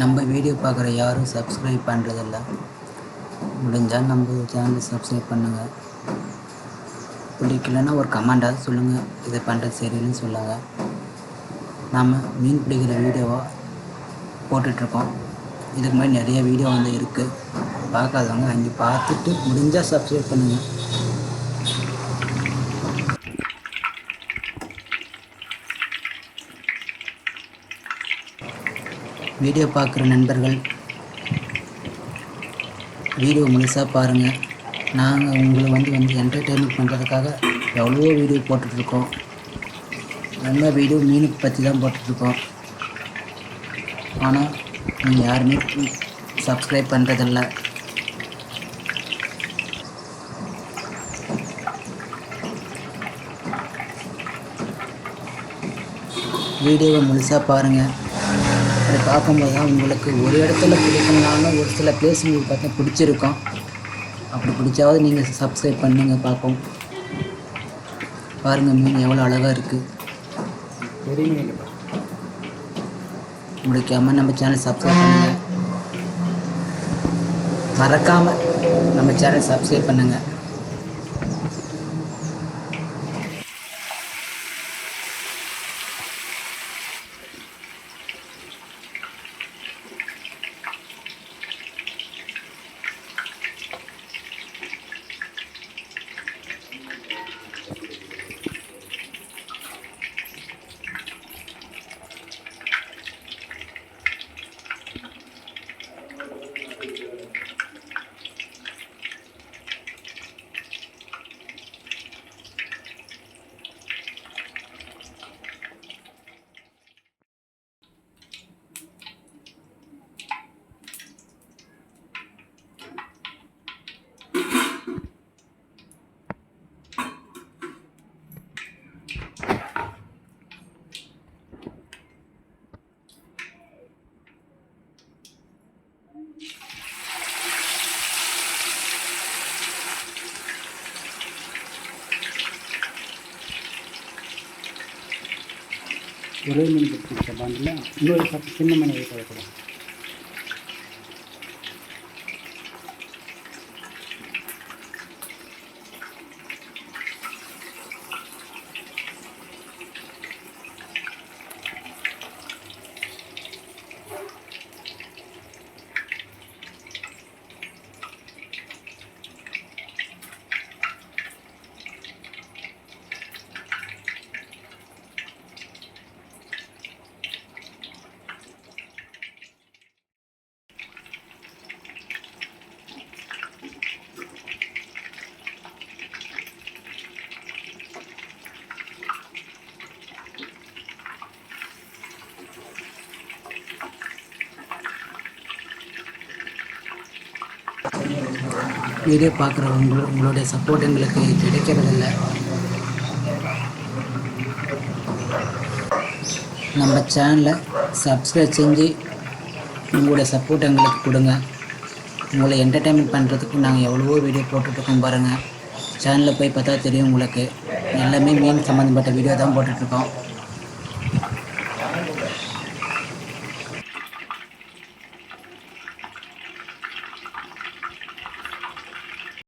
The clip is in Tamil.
நம்ம வீடியோ பார்க்குற யாரும் சப்ஸ்கிரைப் பண்ணுறதில்ல முடிஞ்சால் நம்ம சேனலை சப்ஸ்கிரைப் பண்ணுங்கள் பிடிக்கலன்னா ஒரு கமெண்டாக சொல்லுங்கள் இதை பண்ணுறது சரியில்லைன்னு சொல்லுங்கள் நாம் மீன் பிடிக்கிற வீடியோவாக போட்டுட்ருக்கோம். இதுக்கு மாதிரி நிறைய வீடியோ வந்து இருக்குது பார்க்காதவங்க அங்கே பார்த்துட்டு முடிஞ்சால் சப்ஸ்கிரைப் பண்ணுங்கள் வீடியோ பார்க்குற நண்பர்கள் வீடியோ முழுசாக பாருங்கள் நாங்கள் உங்களை வந்து வந்து என்டர்டெயின்மெண்ட் பண்ணுறதுக்காக எவ்வளோ வீடியோ போட்டுட்ருக்கோம். நல்ல வீடியோ மீனுக்கு பற்றி தான் போட்டுட்ருக்கோம். ஆனால் நீங்கள் யாருமே சப்ஸ்கிரைப் பண்ணுறதில்ல வீடியோவை முழுசாக பாருங்கள் அப்படி பார்க்கும்போது தான் உங்களுக்கு ஒரு இடத்துல பிடிக்கணும்னாலும் ஒரு சில பிளேஸ் உங்களுக்கு பார்த்தா பிடிச்சிருக்கோம். அப்படி பிடிச்சாவது நீங்கள் சப்ஸ்கிரைப் பண்ணுங்க பார்ப்போம். பாருங்கள் மீன் எவ்வளோ அழகாக இருக்குது முடிக்காமல் நம்ம சேனல் சப்ஸ்கிரைப் பண்ணுங்கள் மறக்காமல் நம்ம சேனல் சப்ஸ்கிரைப் பண்ணுங்கள் ஒரே மீன் பிடிச்சிருக்க பாண்டில் இன்னொரு பத்து சின்ன மீன் தேவைப்படும் வீடியோ பார்க்குறவங்க உங்களுடைய சப்போர்ட் எங்களுக்கு கிடைக்கிறதில்ல. நம்ம சேனலை சப்ஸ்கிரைப் செஞ்சு உங்களுடைய சப்போர்ட் எங்களுக்கு கொடுங்க. உங்களை என்டர்டைன்மெண்ட் பண்ணுறதுக்கு நாங்கள் எவ்வளவோ வீடியோ போட்டுட்ருக்கோம் பாருங்கள் சேனலில் போய் பார்த்தா தெரியும் உங்களுக்கு. எல்லாமே மீன் சம்மந்தப்பட்ட வீடியோ தான் போட்டுட்ருக்கோம்.